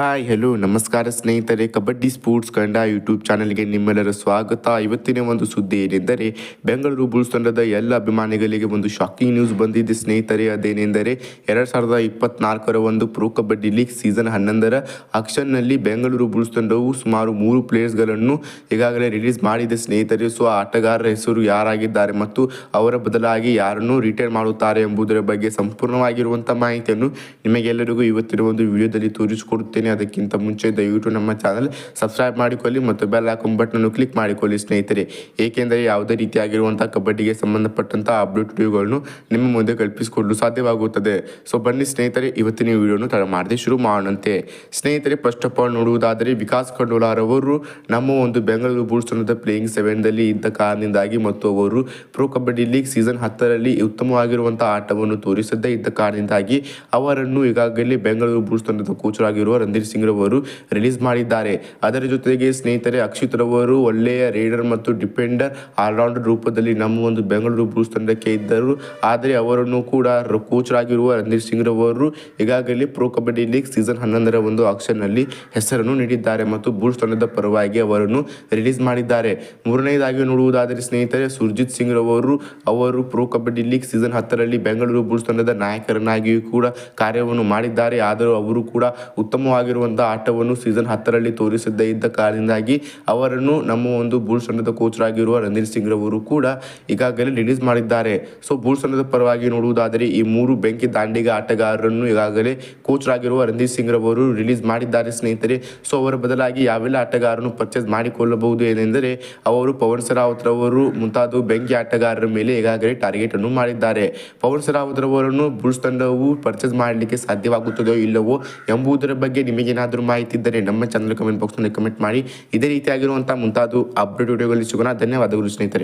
Hi hello ನಮಸ್ಕಾರ ಸ್ನೇಹಿತರೆ, kabaddi sports ಕಂಡ ಯೂಟ್ಯೂಬ್ ಚಾನೆಲ್ಗೆ ನಿಮ್ಮೆಲ್ಲರ ಸ್ವಾಗತ. ಇವತ್ತಿನ ಒಂದು ಸುದ್ದಿ ಏನೆಂದರೆ, ಬೆಂಗಳೂರು ಬುಲ್ಸ್ ತಂಡದ ಎಲ್ಲ ಅಭಿಮಾನಿಗಳಿಗೆ ಒಂದು ಶಾಕಿಂಗ್ ನ್ಯೂಸ್ ಬಂದಿದೆ ಸ್ನೇಹಿತರೆ. ಅದೇನೆಂದರೆ, ಎರಡು ಸಾವಿರದ ಇಪ್ಪತ್ನಾಲ್ಕರ ಒಂದು ಪ್ರೋ ಕಬಡ್ಡಿ ಲೀಗ್ ಸೀಸನ್ ಹನ್ನೊಂದರ ಆಕ್ಷನ್ನಲ್ಲಿ ಬೆಂಗಳೂರು ಬುಲ್ಸ್ ತಂಡವು ಸುಮಾರು ಮೂರು ಪ್ಲೇಯರ್ಸ್ಗಳನ್ನು ಈಗಾಗಲೇ ರಿಲೀಸ್ ಮಾಡಿದೆ ಸ್ನೇಹಿತರೆ. ಸೊ ಆಟಗಾರರ ಹೆಸರು ಯಾರಾಗಿದ್ದಾರೆ ಮತ್ತು ಅವರ ಬದಲಾಗಿ ಯಾರನ್ನು ರಿಟೈರ್ ಮಾಡುತ್ತಾರೆ ಎಂಬುದರ ಬಗ್ಗೆ ಸಂಪೂರ್ಣವಾಗಿರುವಂಥ ಮಾಹಿತಿಯನ್ನು ನಿಮಗೆಲ್ಲರಿಗೂ ಇವತ್ತಿನ ಒಂದು ವಿಡಿಯೋದಲ್ಲಿ ತೋರಿಸಿಕೊಡುತ್ತೇನೆ. ಅದಕ್ಕಿಂತ ಮುಂಚೆ ದಯವಿಟ್ಟು ನಮ್ಮ ಚಾನಲ್ ಸಬ್ಸ್ಕ್ರೈಬ್ ಮಾಡಿಕೊಳ್ಳಿ ಮತ್ತು ಬೆಲ್ ಐಕಾನ್ ಬಟನ್ ಕ್ಲಿಕ್ ಮಾಡಿಕೊಳ್ಳಿ ಸ್ನೇಹಿತರೆ. ಏಕೆಂದರೆ ಯಾವುದೇ ರೀತಿಯಾಗಿರುವಂಥ ಕಬಡ್ಡಿಗೆ ಸಂಬಂಧಪಟ್ಟಂಥ ವಿಡಿಯೋಗಳನ್ನು ನಿಮ್ಮ ಮುಂದೆ ಕಲ್ಪಿಸಿಕೊಡಲು ಸಾಧ್ಯವಾಗುತ್ತದೆ. ಸೊ ಬನ್ನಿ ಸ್ನೇಹಿತರೆ ಇವತ್ತಿನ ವಿಡಿಯೋನು ತಡ ಮಾಡದೆ ಶುರು ಮಾಡೋಣಂತೆ. ಸ್ನೇಹಿತರೆ ಫಸ್ಟ್ ಆಫ್ ಆಲ್ ನೋಡುವುದಾದರೆ, ವಿಕಾಸ್ ಖಂಡೋಲಾರವರು ನಮ್ಮ ಒಂದು ಬೆಂಗಳೂರು ಬುಲ್ಸ್ ತಂಡದ ಪ್ಲೇಯಿಂಗ್ ಸೆವೆನ್ದಲ್ಲಿ ಇದ್ದ ಕಾರಣದಿಂದಾಗಿ ಮತ್ತು ಅವರು ಪ್ರೋ ಕಬಡ್ಡಿ ಲೀಗ್ ಸೀಸನ್ ಹತ್ತರಲ್ಲಿ ಉತ್ತಮವಾಗಿರುವಂತಹ ಆಟವನ್ನು ತೋರಿಸದೇ ಇದ್ದ ಕಾರಣದಿಂದಾಗಿ ಅವರನ್ನು ಈಗಾಗಲೇ ಬೆಂಗಳೂರು ಬುಲ್ಸ್ ತಂಡದ ಕೋಚರಾಗಿರುವ ರಣಧೀರ್ ಸಿಂಗ್ ರವರು ರಿಲೀಸ್ ಮಾಡಿದ್ದಾರೆ. ಅದರ ಜೊತೆಗೆ ಸ್ನೇಹಿತರೆ, ಅಕ್ಷಿತ್ ರವರು ಒಳ್ಳೆಯ ರೈಡರ್ ಮತ್ತು ಡಿಪೆಂಡರ್ ಆಲ್ರೌಂಡರ್ ರೂಪದಲ್ಲಿ ನಮ್ಮ ಒಂದು ಬೆಂಗಳೂರು ಬುಲ್ಸ್ ತಂಡಕ್ಕೆ ಇದ್ದರು. ಆದರೆ ಅವರನ್ನು ಕೂಡ ಕೋಚರಾಗಿರುವ ರಣಧೀರ್ ಸಿಂಗ್ ರವರು ಈಗಾಗಲೇ ಪ್ರೋ ಕಬಡ್ಡಿ ಲೀಗ್ ಸೀಸನ್ ಹನ್ನೊಂದರ ಒಂದು ಆಕ್ಷನ್ನಲ್ಲಿ ಹೆಸರನ್ನು ನೀಡಿದ್ದಾರೆ ಮತ್ತು ಬುಲ್ಸ್ ತಂಡದ ಪರವಾಗಿ ಅವರನ್ನು ರಿಲೀಸ್ ಮಾಡಿದ್ದಾರೆ. ಮೂರನೇದಾಗಿ ನೋಡುವುದಾದರೆ ಸ್ನೇಹಿತರೆ, ಸುರ್ಜಿತ್ ಸಿಂಗ್ ರವರು ಅವರು ಪ್ರೋ ಕಬಡ್ಡಿ ಲೀಗ್ ಸೀಸನ್ ಹತ್ತರಲ್ಲಿ ಬೆಂಗಳೂರು ಬುಲ್ಸ್ ತಂಡದ ನಾಯಕರನ್ನಾಗಿಯೂ ಕೂಡ ಕಾರ್ಯವನ್ನು ಮಾಡಿದ್ದಾರೆ. ಆದರೂ ಅವರು ಕೂಡ ಉತ್ತಮವಾಗಿರುವಂತಹ ಆಟವನ್ನು ಸೀಸನ್ ಹತ್ತರಲ್ಲಿ ತೋರಿಸದೇ ಇದ್ದ ಕಾರಣದಿಂದಾಗಿ ಅವರನ್ನು ನಮ್ಮ ಒಂದು ಬುಲ್ಸ್ ತಂಡದ ಕೋಚರಾಗಿರುವ ರಣಧೀರ್ ಸಿಂಗ್ ರವರು ಕೂಡ ಈಗಾಗಲೇ ರಿಲೀಸ್ ಮಾಡಿದ್ದಾರೆ. ಸೊ ಬುಲ್ಸ್ ತಂಡದ ಪರವಾಗಿ ನೋಡುವುದಾದರೆ ಈ ಮೂರು ಬೆಂಕಿ ದಾಂಡಿಗ ಆಟಗಾರರನ್ನು ಈಗಾಗಲೇ ಕೋಚರಾಗಿರುವ ರಣಧೀರ್ ಸಿಂಗ್ ರವರು ರಿಲೀಸ್ ಮಾಡಿದ್ದಾರೆ ಸ್ನೇಹಿತರೆ. ಸೊ ಅವರ ಬದಲಾಗಿ ಯಾವೆಲ್ಲ ಆಟಗಾರರನ್ನು ಪರ್ಚೇಸ್ ಮಾಡಿಕೊಳ್ಳಬಹುದು ಏನೆಂದರೆ ಅವರು ಪವನ್ ಸರಾವತ್ ರವರು ಮುಂತಾದ ಬೆಂಕಿ ಆಟಗಾರರ ಮೇಲೆ ಈಗಾಗಲೇ ಟಾರ್ಗೆಟ್ ಅನ್ನು ಮಾಡಿದ್ದಾರೆ. ಪವನ್ ಸರಾವತ್ ರವರನ್ನು ಬುಲ್ಸ್ ತಂಡವು ಪರ್ಚೇಸ್ ಮಾಡಲಿಕ್ಕೆ ಸಾಧ್ಯವಾಗುತ್ತದೆಯೋ ಇಲ್ಲವೋ ಎಂಬುದರ ಬಗ್ಗೆ ನಿಮಗೇನಾದರೂ ಮಾಹಿತಿ ಇದ್ದರೆ ನಮ್ಮ ಚಾನಲ್ ಕಮೆಂಟ್ ಬಾಕ್ಸ್ನಲ್ಲಿ ಕಮೆಂಟ್ ಮಾಡಿ. ಇದೇ ರೀತಿಯಾಗಿರುವಂಥ ಮುಂತಾದ ಅಪ್ಡೇಟ್ ವಿಡಿಯೋಗಳಲ್ಲಿ ಸಿಗೋಣ. ಧನ್ಯವಾದಗಳು ಸ್ನೇಹಿತರೆ.